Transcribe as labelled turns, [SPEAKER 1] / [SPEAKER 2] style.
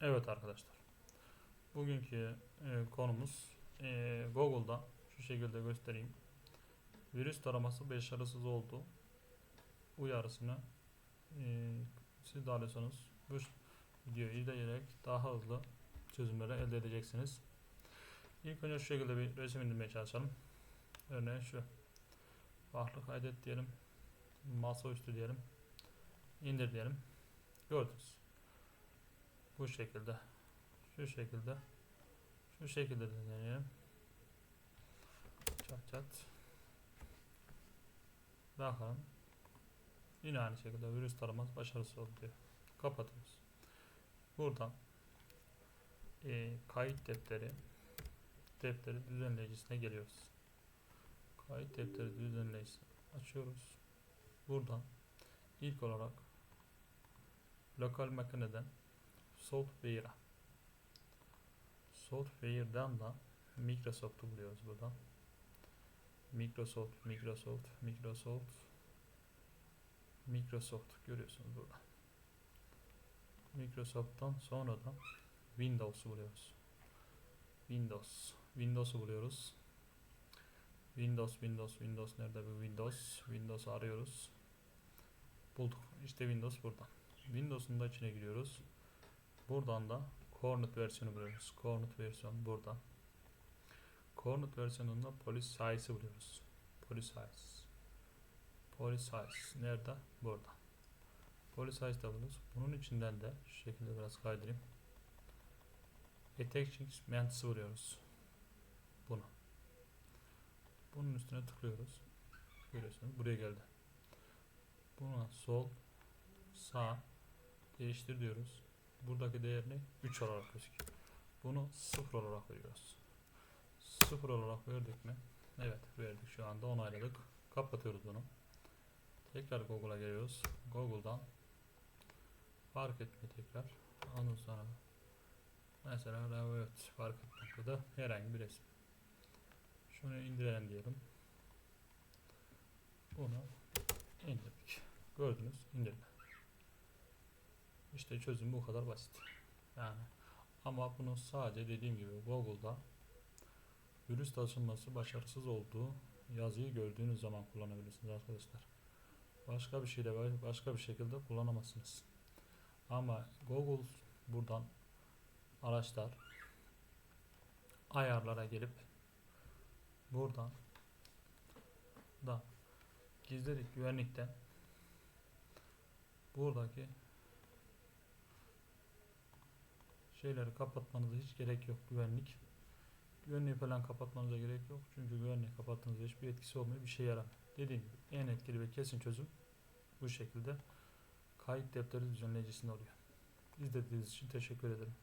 [SPEAKER 1] Evet arkadaşlar. Bugünkü e, konumuz e, Google'da şu şekilde göstereyim. Virüs taraması başarısız oldu. Uyarısını e, siz de alıyorsanız bu videoyu izleyerek daha hızlı çözümleri elde edeceksiniz. İlk önce şu şekilde bir resim indirmeye çalışalım. Örneğin şu. Farklı kaydet diyelim. Masaüstü diyelim. İndir diyelim. Gördünüz. Bu şekilde. Şu şekilde. Şu şekilde de deneyelim. Çat çat. Bakalım. Yine aynı şekilde virüs taraması başarısız oldu diyor. Kapatıyoruz. Buradan e, kayıt defteri defteri düzenleyicisine geliyoruz. Kayıt defteri düzenleyicisi açıyoruz. Buradan ilk olarak lokal makineden Software'a Software'dan da Microsoft'u buluyoruz buradan. Microsoft, Microsoft, Microsoft, Microsoft görüyorsunuz burada. Microsoft'tan sonra da Windows'u buluyoruz. Windows, Windows'u buluyoruz. Windows, Windows, Windows nerede bu Windows? Windows'u arıyoruz. Bulduk. İşte Windows burada. Windows'un da içine giriyoruz. Buradan da Cornet versiyonu buluyoruz. Cornet versiyon burada. Cornet versiyonunda Police Size'ı buluyoruz. Police Size. Police Size nerede? Burada. Police Size'da buluyoruz. Bunun içinden de şu şekilde biraz kaydırayım. Attachments Ments'ı buluyoruz. Bunu. Bunun üstüne tıklıyoruz. Görüyorsunuz buraya geldi. Buna sol sağ değiştir diyoruz. Buradaki değerini 3 olarak gözüküyor. Bunu 0 olarak veriyoruz. 0 olarak verdik mi? Evet verdik şu anda onayladık. Kapatıyoruz bunu. Tekrar Google'a geliyoruz. Google'dan fark etme tekrar. Ondan sonra mesela evet fark etmek da herhangi bir resim. Şunu indirelim diyelim. Bunu indirdik. Gördünüz indirdi. İşte çözüm bu kadar basit. Yani ama bunu sadece dediğim gibi Google'da virüs taşınması başarısız olduğu yazıyı gördüğünüz zaman kullanabilirsiniz arkadaşlar. Başka bir şeyde başka bir şekilde kullanamazsınız. Ama Google buradan araçlar ayarlara gelip buradan da gizlilik güvenlikten buradaki şeyleri kapatmanıza hiç gerek yok güvenlik. Güvenliği falan kapatmanıza gerek yok. Çünkü güvenliği kapattığınızda hiçbir etkisi olmuyor. Bir şey yaramıyor. Dediğim gibi en etkili ve kesin çözüm bu şekilde kayıt defteri düzenleyicisinde oluyor. İzlediğiniz için teşekkür ederim.